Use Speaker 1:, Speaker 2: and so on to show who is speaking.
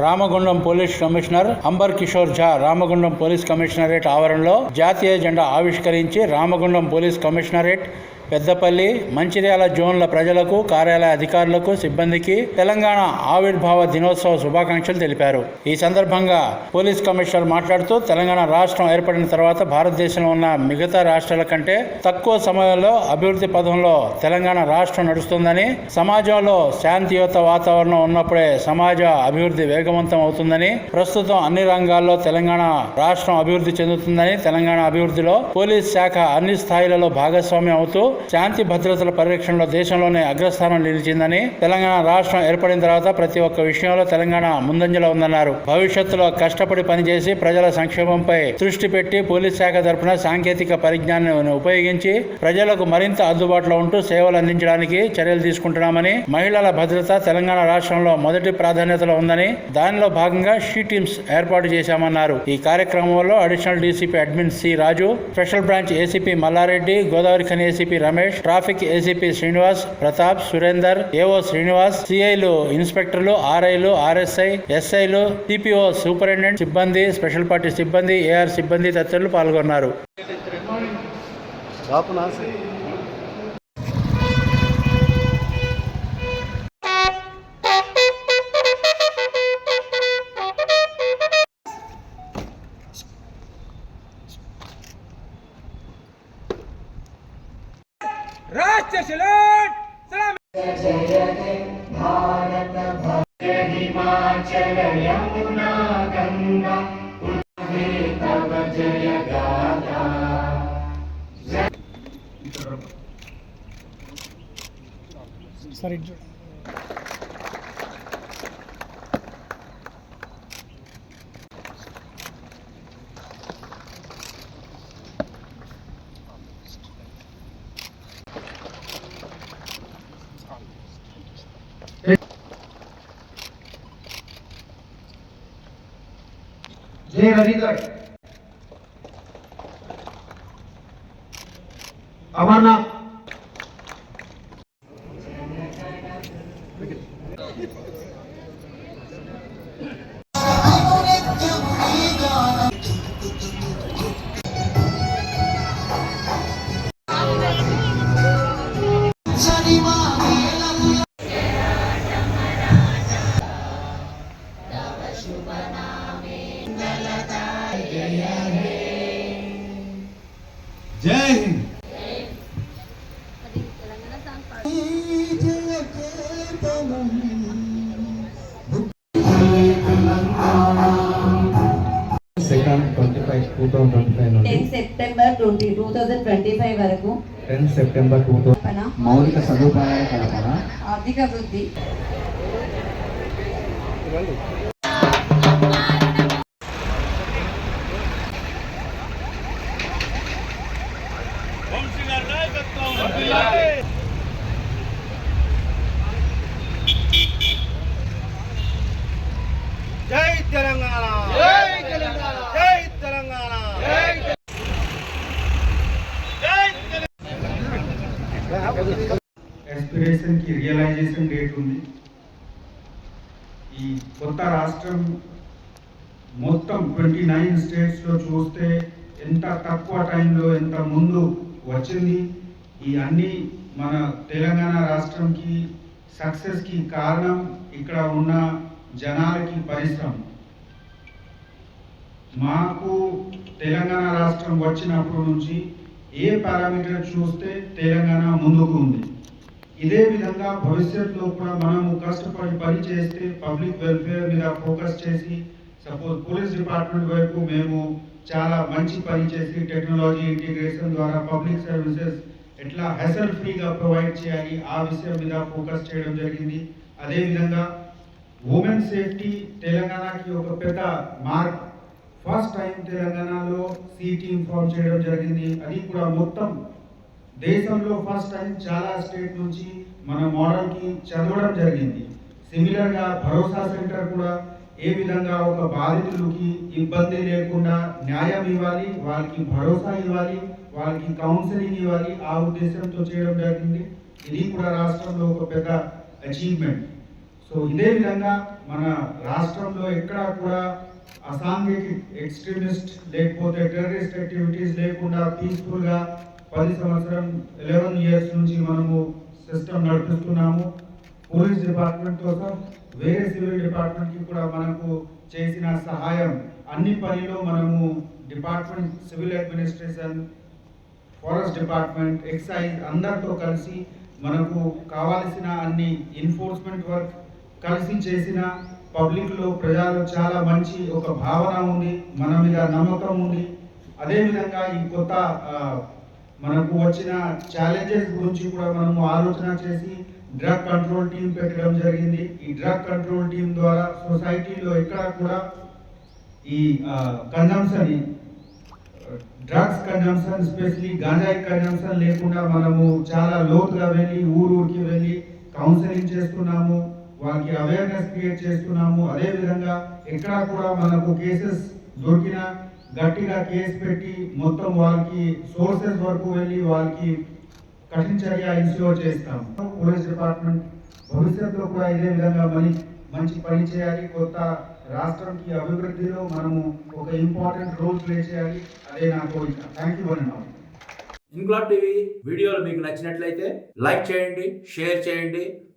Speaker 1: Ramagundam police commissioner Ambar Kishore Jha Ramagundam police commissionerate ఆవరణలో జాతీయ జెండా ఆవిష్కరించి రామగుండం పోలీస్ కమిషనరేట్ పెద్దపల్లి మంచిర్యాల జోన్ల ప్రజలకు కార్యాలయ అధికారులకు సిబ్బందికి తెలంగాణ ఆవిర్భావ దినోత్సవ శుభాకాంక్షలు తెలిపారు. ఈ సందర్భంగా పోలీస్ కమిషనర్ మాట్లాడుతూ తెలంగాణ రాష్ట్రం ఏర్పడిన తర్వాత భారతదేశంలో ఉన్న మిగతా రాష్ట్రాల కంటే తక్కువ సమయంలో అభివృద్ధి పథంలో తెలంగాణ రాష్ట్రం నడుస్తుందని సమాజంలో శాంతియుత వాతావరణం ఉన్నప్పుడే సమాజ అభివృద్ధి వేగవంతం అవుతుందని ప్రస్తుతం అన్ని రంగాల్లో తెలంగాణ రాష్ట్రం అభివృద్ధి చెందుతుందని తెలంగాణ అభివృద్ధిలో పోలీస్ శాఖ అన్ని స్థాయిలలో భాగస్వామ్యం అవుతూ శాంతి భద్రతల పరిరక్షణలో దేశంలోనే అగ్రస్థానం నిలిచిందని తెలంగాణ రాష్ట్రం ఏర్పడిన తర్వాత ప్రతి ఒక్క విషయంలో తెలంగాణ ముందంజలో ఉందన్నారు. భవిష్యత్తులో కష్టపడి పనిచేసి ప్రజల సంక్షేమంపై దృష్టి పెట్టి పోలీస్ శాఖ తరఫున సాంకేతిక పరిజ్ఞానాన్ని ఉపయోగించి ప్రజలకు మరింత అందుబాటులో ఉంటూ సేవలు అందించడానికి చర్యలు తీసుకుంటున్నామని మహిళల భద్రత తెలంగాణ రాష్ట్రంలో మొదటి ప్రాధాన్యతలో ఉందని దానిలో భాగంగా షీ టీమ్స్ ఏర్పాటు చేశామన్నారు. ఈ కార్యక్రమంలో additional DCP admin C Raju special branch ACP Mallareddy Godavarikhani ACP Ramesh traffic ACP Srinivas Pratap Surender AO Srinivas సిఐలు ఇన్స్పెక్టర్లు ఆర్ఐలు ఆర్ఎస్ఐ ఎస్ఐలు టిపిఓ సూపరింటెండెంట్ సిబ్బంది స్పెషల్ పార్టీ సిబ్బంది ఏఆర్ సిబ్బంది తదితరులు పాల్గొన్నారు.
Speaker 2: రాక్షసులాట్ సలాం భారత భాగ్య
Speaker 3: సరే ట్వంటీ ఫైవ్ టూ నుండి
Speaker 4: ten September twenty two thousand twenty five వరకు.
Speaker 3: టెన్ సెప్టెంబర్ టూ థౌసండ్ మౌలిక సదుపాయాల కల్పన.
Speaker 4: ఆర్థిక వృద్ధి.
Speaker 2: ఎస్పిరేషన్కి రియలైజేషన్ డేట్ ఉంది. ఈ కొత్త రాష్ట్రం మొత్తం ట్వంటీ నైన్ స్టేట్స్లో చూస్తే ఎంత తక్కువ టైంలో ఎంత ముందు వచ్చింది. ఈ అన్ని మన తెలంగాణ రాష్ట్రంకి సక్సెస్కి కారణం ఇక్కడ ఉన్న జనాలకి పరిశ్రమ. మాకు తెలంగాణ రాష్ట్రం వచ్చినప్పటి నుంచి ఏ పారామీటర్ చూస్తే తెలంగాణ ముందుకు ఉంది? ఇదే విధంగా భవిష్యత్తులో కూడా మనము కష్టపడి పని చేస్తే పబ్లిక్ వెల్ఫేర్ మీద ఫోకస్ చేసి సపోజ్ పోలీస్ డిపార్ట్మెంట్ వైపు మేము చాలా మంచి పని చేసి టెక్నాలజీ ఇంటిగ్రేషన్ ద్వారా పబ్లిక్ సర్వీసెస్ ఎట్లా హెసల్ ఫ్రీగా ప్రొవైడ్ చేయాలి ఆ విషయం మీద ఫోకస్ చేయడం జరిగింది. అదేవిధంగా ఉమెన్ సేఫ్టీ తెలంగాణకి ఒక పెద్ద మార్క్. ఫస్ట్ టైం తెలంగాణలో సీటీ ఇన్ఫార్మ్ ఫామ్ చేయడం జరిగింది. అది కూడా మొత్తం దేశంలో ఫస్ట్ టైం చాలా స్టేట్ నుంచి మన మోడల్కి చదవడం జరిగింది. సిమిలర్గా భరోసా సెంటర్ కూడా ఏ విధంగా ఒక బాధితులకి ఇబ్బంది లేకుండా న్యాయం ఇవ్వాలి వాళ్ళకి భరోసా ఇవ్వాలి వాళ్ళకి కౌన్సిలింగ్ ఇవ్వాలి ఆ ఉద్దేశంతో చేయడం జరిగింది. ఇది కూడా రాష్ట్రంలో ఒక పెద్ద అచీవ్మెంట్ సో ఇదే విధంగా మన రాష్ట్రంలో ఎక్కడా కూడా అసాంఘిక ఎక్స్ట్రీమిస్ట్ లేకపోతే టెర్రరిస్ట్ యాక్టివిటీస్ లేకుండా పీస్ఫుల్గా పది సంవత్సరం ఎలెవెన్ ఇయర్స్ నుంచి మనము సిస్టమ్ నడిపిస్తున్నాము పోలీస్ డిపార్ట్మెంట్ కోసం వేరే సివిల్ డిపార్ట్మెంట్కి కూడా మనకు చేసిన సహాయం అన్ని పనిలో మనము department civil administration forest department excise అందరితో కలిసి మనకు కావాల్సిన అన్ని ఎన్ఫోర్స్మెంట్ వర్క్ కలిసి చేసిన పబ్లిక్లో ప్రజలు చాలా మంచి ఒక భావన ఉంది మన మీద నమ్మకం ఉంది. అదేవిధంగా ఈ కొత్త మనకు వచ్చిన ఛాలెంజెస్ గురించి కూడా మనము ఆలోచన చేసి డ్రగ్ కంట్రోల్ టీం పెట్టడం జరిగింది. ఈ డ్రగ్ కంట్రోల్ టీం ద్వారా సొసైటీలో ఎక్కడ కూడా ఈ కన్జంప్షన్ డ్రగ్స్ కన్జంప్షన్ స్పెషలీ గాంజాయి కన్జంప్షన్ లేకుండా మనము చాలా లోతుగా వెళ్ళి ఊరు ఊరికి వెళ్ళి కౌన్సిలింగ్ చేస్తున్నాము. వాళ్ళకి అవేర్నెస్ క్రియేట్ చేస్తున్నాము. అదే విధంగా ఎక్కడ కూడా మనకు కేసెస్ దొరికిన గట్టిగా కేసు పెట్టి మొత్తం వాళ్ళకి సోర్సెస్ వరకు వెళ్ళి వాళ్ళకి కఠిన చర్య ఇన్స్యూర్ చేస్తాం పోలీస్ డిపార్ట్మెంట్ భవిష్యత్తులో కూడా ఇదే విధంగా మని మంచి పని చేయాలి. కొత్త రాష్ట్రంకి అభివృద్ధిలో మనము ఒక ఇంపార్టెంట్ రోల్ ప్లే చేయాలి. అదే నా కోరిక. థ్యాంక్ యూ అని
Speaker 1: ఇంక్లాబ్ టీవీ వీడియోలు మీకు నచ్చినట్లయితే లైక్ చేయండి షేర్ చేయండి.